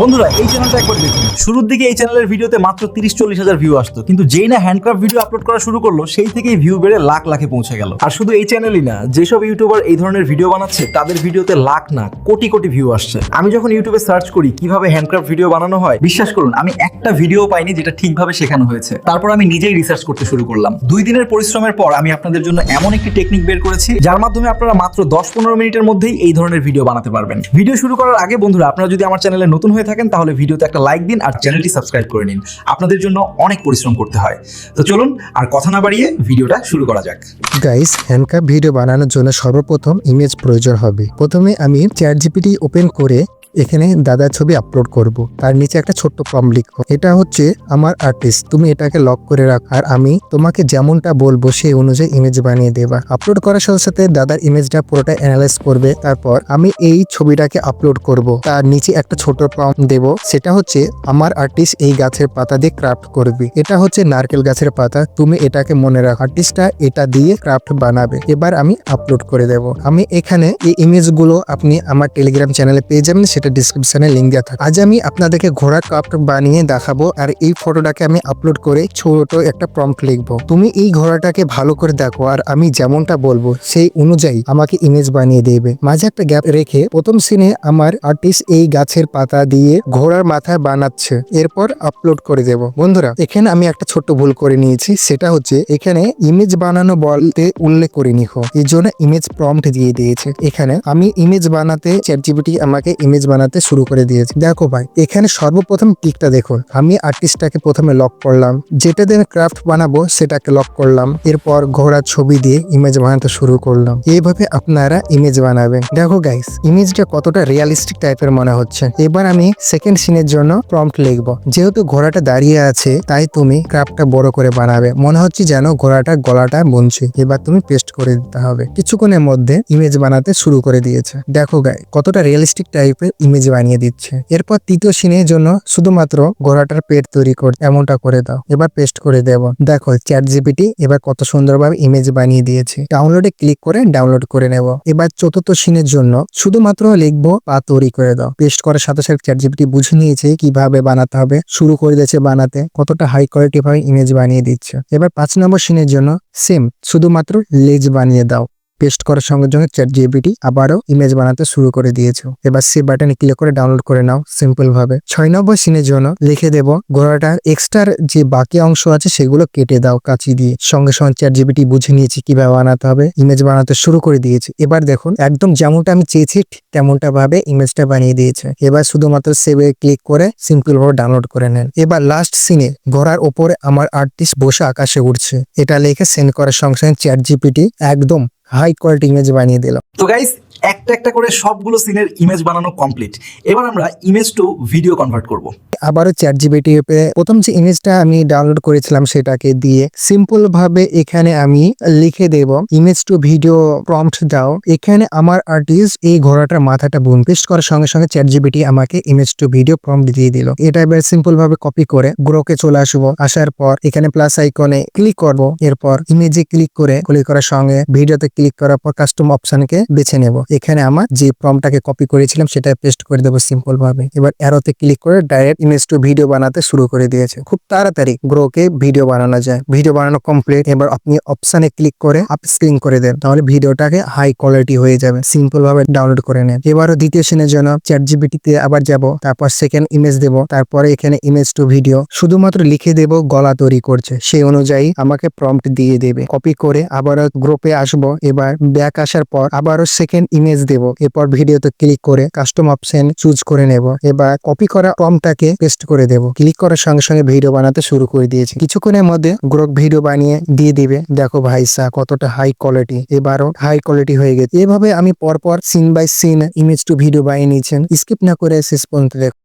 বন্ধুরা, এই চ্যানেলটা একবার দেখুন। শুরুর দিকে এই চ্যানেলের ভিডিওতে মাত্র তিরিশ চল্লিশ হাজার ভিউ আসতো। কিন্তু যেই না হ্যান্ডক্রাফট ভিডিও আপলোড করা শুরু করল, সেই থেকেই ভিউ বেড়ে লাখ লাখে পৌঁছে গেল। আর শুধু এই চ্যানেলই না, যেসব ইউটিউবার এই ধরনের ভিডিও বানাচ্ছে, তাদের ভিডিওতে লাখ না, কোটি কোটি ভিউ আসছে। আমি যখন ইউটিউবে সার্চ করি, কীভাবে হ্যান্ডক্রাফট ভিডিও বানানো হয়, বিশ্বাস করুন, আমি একটা ভিডিও পাইনি যেটা ঠিকভাবে শেখানো হয়েছে। তারপর আমি নিজেই রিসার্চ করতে শুরু করলাম। দুই দিনের পরিশ্রমের পর আমি আপনাদের জন্য এমন একটি টেকনিক বের করেছি, যার মাধ্যমে আপনারা মাত্র দশ পনেরো মিনিটের মধ্যেই এই ধরনের ভিডিও বানাতে পারবেন। ভিডিও শুরু করার আগে বন্ধুরা, আপনারা যদি আমার চ্যানেলে নতুন হয়ে থাকেন, তাহলে ভিডিওতে একটা লাইক দিন আর চ্যানেলটি সাবস্ক্রাইব করে নিন। আপনাদের জন্য অনেক পরিশ্রম করতে হয়। তো চলুন, আর কথা না বাড়িয়ে ভিডিওটা শুরু করা যাক। গাইস হ্যান্ডকাপ ভিডিও বানানোর জন্য সর্বপ্রথম ইমেজ প্রয়োজন হবে। প্রথমে আমি চ্যাট জিপিটি ওপেন করে এখানে দাদার ছবি আপলোড করব। তার নিচে একটা ছোট্ট ফর্ম লিখব এটা হচ্ছে আমার আর্টিস্ট তুমি এটাকে লক করে রাখ। আর আমি তোমাকে যেমনটা বলব সেই অনুযায়ী ইমেজ বানিয়ে দেবা। আপলোড করার সাথে সাথে দাদার ইমেজটা পুরোটা অ্যানালাইজ করবে। তারপর আমি এই ছবিটাকে আপলোড করব। তার নিচে একটা ছোট ফর্ম দেব। সেটা হচ্ছে আমার আর্টিস্ট এই গাছের পাতা দিয়ে ক্রাফট করবে। এটা হচ্ছে নারকেল গাছের পাতা। তুমি এটাকে মনে রাখ। আর্টিস্টটা এটা দিয়ে ক্রাফট বানাবে। এবার আমি আপলোড করে দেব। আমি এখানে এই ইমেজগুলো আপনি আমার টেলিগ্রাম চ্যানেলে পেয়ে যাবেন। সেটা ডিসক্রিপশনে লিঙ্ক দেওয়া থাকে আজ আমি আপনাদেরকে ঘোড়া কাপ বানিয়ে দেখাবো আর এই ফটোটাকে আমি আপলোড করে ছোট একটা প্রম্পট লিখব। তুমি এই ঘোড়াটাকে ভালো করে দেখো আর আমি যেমনটা বলব, সেই অনুযায়ী আমাকে ইমেজ বানিয়ে দেবে। মাঝে একটা গ্যাপ রেখে প্রথম সিনে আমার আর্টিস্ট এই গাছের পাতা দিয়ে ঘোড়ার মাথায় বানাচ্ছে। এরপর আপলোড করে দেব। বন্ধুরা, এখানে আমি একটা ছোট্ট ভুল করে নিয়েছি, সেটা হচ্ছে এখানে ইমেজ বানানো বলতে উল্লেখ করে নিখো। এই জন্য ইমেজ প্রম্পট দিয়ে দিয়েছে। এখানে আমি ইমেজ বানাতে চ্যাটজিপিটি আমাকে ইমেজ বানাতে শুরু করে দিয়েছে। দেখো ভাই, এখানে সর্বপ্রথম টিকটা দেখুন। আমি আর্টিস্টটাকে প্রথমে লক করলাম। যেটা দিয়ে ক্রাফট বানাবো, সেটাকে লক করলাম। এরপর ঘোড়ার ছবি দিয়ে ইমেজ বানাতে শুরু করলাম। এইভাবে আপনারা ইমেজ বানাবেন। দেখো গাইস ইমেজটা কতটা রিয়ালিস্টিক টাইপের মনে হচ্ছে। এবার আমি সেকেন্ড সিনের জন্য প্রম্পট লিখব। যেহেতু ঘোড়াটা দাঁড়িয়ে আছে, তাই তুমি ক্রাফটটা বড় করে বানাবে। মনে হচ্ছে যেন ঘোড়াটা গলাটা বনছে। এবার তুমি পেস্ট করে দিতে হবে। কিছুক্ষণের মধ্যে ইমেজ বানাতে শুরু করে দিয়েছে। দেখো গাই কতটা রিয়েলিস্টিক টাইপের ইমেজ বানিয়ে দিচ্ছে। এরপর তৃতীয় সিনের জন্য শুধুমাত্র ঘোড়াটার পেট তৈরি কর এমনটা করে দাও। এবার পেস্ট করে দেব। দেখো চ্যাট জিপিটি এবার কত সুন্দরভাবে ইমেজ বানিয়ে দিয়েছে। ডাউনলোডে ক্লিক করে ডাউনলোড করে নেব। এবার চতুর্থ সিনের জন্য শুধুমাত্র লিখব পা তৈরি করে দাও। পেস্ট করার সাথে সাথে চ্যাট জিপিটি বুঝে নিয়েছে কীভাবে বানাতে হবে, শুরু করে দিয়েছে বানাতে, কতটা হাই কোয়ালিটি ভাবে ইমেজ বানিয়ে দিচ্ছে। এবার পাঁচ নম্বর সিনের জন্য সেম শুধুমাত্র লেজ বানিয়ে দাও। পেস্ট করার সঙ্গে সঙ্গে চ্যাট জিপিটি আবারও ইমেজ বানাতে শুরু করে দিয়েছে। এবার সে বাটনে ক্লিক করে ডাউনলোড করে নাও সিম্পল ভাবে। ছয় নম্বর সিনের জন্য লিখে দেব ঘোড়াটার এক্সট্রার যে বাকি অংশ আছে সেগুলো কেটে দাও কাঁচি দিয়ে। সঙ্গে সঙ্গে চ্যাট জিপিটি বুঝে নিয়েছি কীভাবে বানাতে হবে ইমেজ বানাতে শুরু করে দিয়েছে। এবার দেখুন, একদম যেমনটা আমি চেয়েছি, ঠিক তেমনটা ভাবে ইমেজটা বানিয়ে দিয়েছে। এবার শুধুমাত্র সেভে ক্লিক করে সিম্পল ভাবে ডাউনলোড করে নেন। এবার লাস্ট সিনে ঘোড়ার ওপরে আমার আর্টিস্ট বসে আকাশে উঠছে এটা লিখে সেন্ড করার সঙ্গে সঙ্গে চ্যাট জিপিটি একদম হাই কোয়ালিটি ইমেজ বানিয়ে দিলাম তো গাইস একটা একটা করে সবগুলো সিনের ইমেজ বানানো কমপ্লিট এবার আমরা ইমেজ টু ভিডিও কনভার্ট করব। আবারও চ্যাট জিবিটি প্রথম যে ইমেজটা আমি ডাউনলোড করেছিলাম সেটাকে দিয়ে সিম্পল ভাবে এখানে আমি লিখে দেব ইমেজ টু ভিডিও প্রম্পট দাও এখানে আমার আর্টিস্ট এই ঘোড়াটার মাথাটা বুন পেস্ট করার সঙ্গে সঙ্গে চ্যাট জিবিটি আমাকে ইমেজ টু ভিডিও প্রম্পট দিয়ে দিল। এটা এবার সিম্পল ভাবে কপি করে গ্রোকে চলে আসব। আসার পর এখানে প্লাস আইকনে ক্লিক করব। এরপর ইমেজে ক্লিক করে ক্লিক করার সঙ্গে ভিডিওতে ক্লিক করার পর কাস্টম অপশনকে বেছে নেব। এখানে আমার যে ফর্মটাকে কপি করেছিলাম সেটা পেস্ট করে দেবো সিম্পল ভাবে এবার অ্যারোতে ক্লিক করে ডাইরেক্ট ইমেজ টু ভিডিও বানাতে শুরু করে দিয়েছে। খুব তাড়াতাড়ি গ্রোকে ভিডিও বানানো যায়। ভিডিও বানানো কমপ্লিট এবার আপনি অপশানে ক্লিক করে আপ স্ক্রিন করে দেন। তাহলে ভিডিওটাকে হাই কোয়ালিটি হয়ে যাবে। সিম্পল ভাবে ডাউনলোড করে নেন। এবারও দ্বিতীয় সিনের জন্য চ্যাট জিবিটিতে আবার যাব। তারপর সেকেন্ড ইমেজ দেব। তারপরে এখানে ইমেজ টু ভিডিও শুধুমাত্র লিখে দেব গলা তৈরি করছে। সেই অনুযায়ী আমাকে প্রম্পট দিয়ে দেবে। কপি করে আবারও গ্রুপে আসব। এবার ব্যাক আসার পর আবারও সেকেন্ড ইমেজ দেব। এরপর ভিডিওতে ক্লিক করে কাস্টম অপশন চুজ করে নেব। এবার কপি করা ফর্মটাকে পেস্ট করে দেব। ক্লিক করার সঙ্গে সঙ্গে ভিডিও বানাতে শুরু করে দিয়েছি। কিছুক্ষণের মধ্যে গ্রোক ভিডিও বানিয়ে দিয়ে দিবে। দেখো ভাইসা কতটা হাই কোয়ালিটি এবারও হাই কোয়ালিটি হয়ে গেছে। এভাবে আমি পরপর scene by scene image to video বানিয়ে নিয়েছেন স্কিপ না করে শেষ পর্যন্ত দেখো।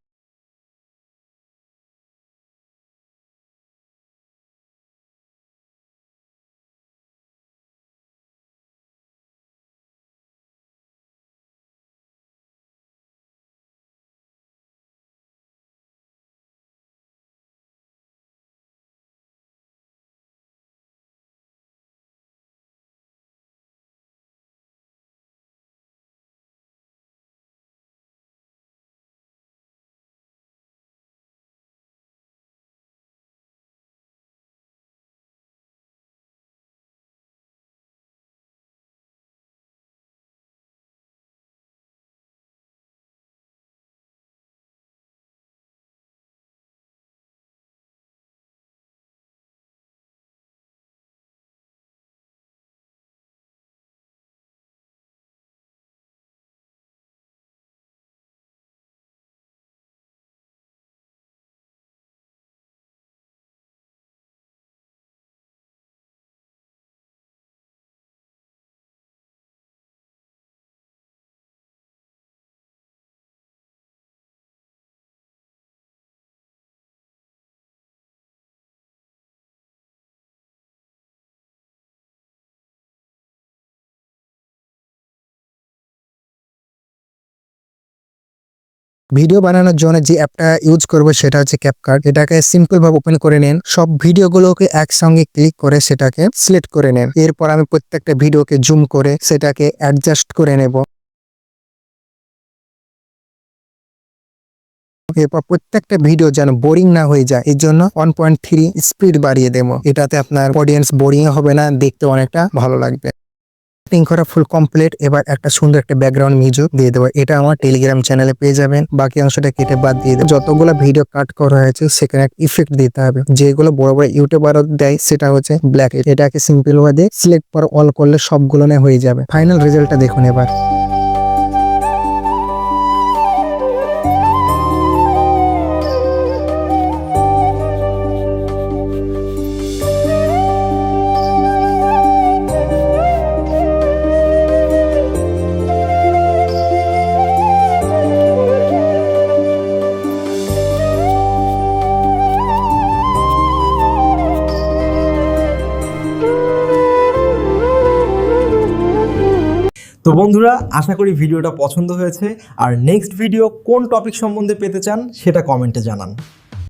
ভিডিও বানানোর জন্য যে অ্যাপটা ইউজ করব সেটা হচ্ছে ক্যাপকার্ট এটাকে সিম্পল ভাবে ওপেন করে নেন। সব ভিডিওগুলোকে একসঙ্গে ক্লিক করে সেটাকে সিলেক্ট করে নেন। এরপর আমি প্রত্যেকটা ভিডিওকে জুম করে সেটাকে অ্যাডজাস্ট করে নেব। এরপর প্রত্যেকটা ভিডিও যেন বোরিং না হয়ে যায়, এর জন্য ওয়ান পয়েন্ট থ্রি স্পিড বাড়িয়ে দেবো। এটাতে আপনার অডিয়েন্স বোরিং হবে না, দেখতে অনেকটা ভালো লাগবে। সেটিং করা ফুল কমপ্লিট এবার একটা সুন্দর একটা ব্যাকগ্রাউন্ড মিউজিক দিয়ে দেবো। এটা আমার টেলিগ্রাম চ্যানেলে পেয়ে যাবেন। বাকি অংশটা কেটে বাদ দিয়ে দেবো। যতগুলো ভিডিও কাট করা হয়েছে, সেখানে একটা ইফেক্ট দিতে হবে। যেগুলো বড় বড় ইউটিউবার দেয়, সেটা হচ্ছে ব্ল্যাক এটাকে সিম্পল ভাবে সিলেক্ট করে অল করলে সবগুলো হয়ে যাবে। ফাইনাল রেজাল্টটা দেখুন এবার। বন্ধুরা, আশা করি ভিডিওটা পছন্দ হয়েছে। আর নেক্সট ভিডিও কোন টপিক সম্বন্ধে পেতে চান, সেটা কমেন্টে জানান।